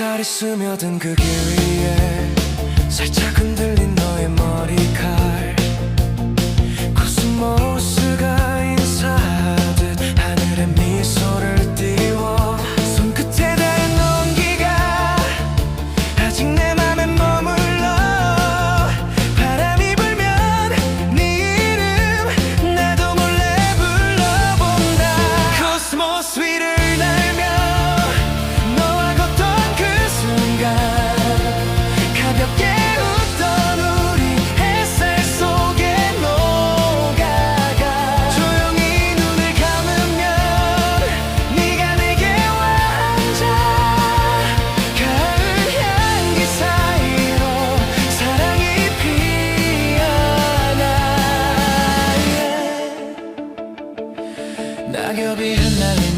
햇살이 스며든 그 길 위에 살짝 흔들린 너의 코스모 like you'll be in that